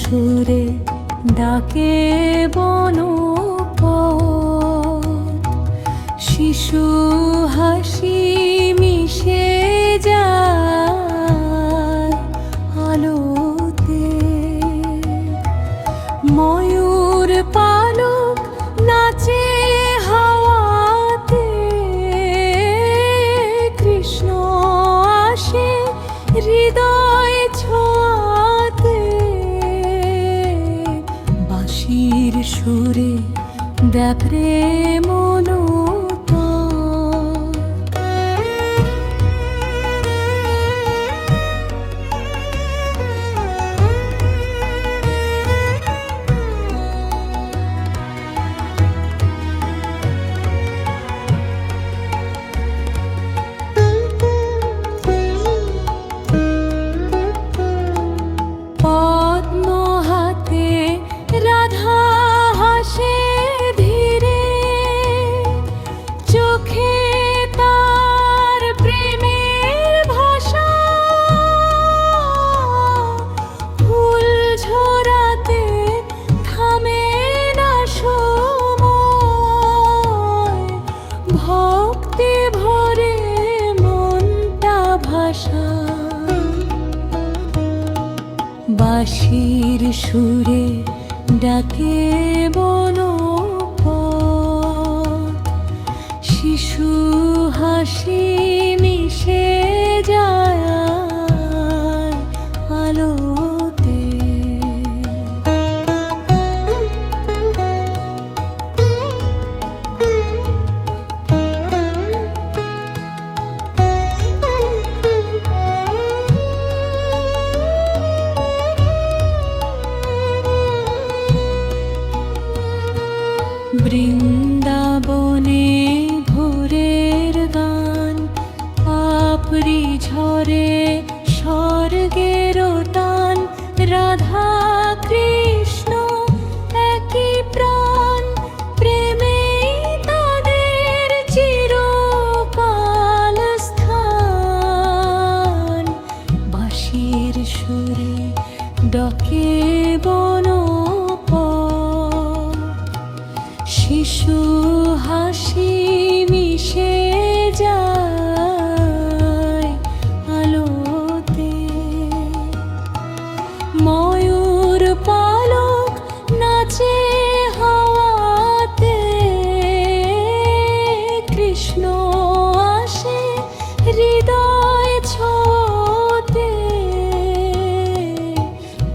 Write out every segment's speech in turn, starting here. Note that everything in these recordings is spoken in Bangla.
সুরে ডাকে বন শিশু হাসি sabremos. বাঁশির সুরে ডাকে বন শিশু হাসি মিশে যায় আলোতে বৃন্দাবনে ভোরের গান আপরি ঝরে স্বর্গের টান রাধা কৃষ্ণ আসে হৃদয় ছোতে।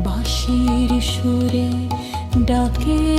বাঁশির সুরে ডাকে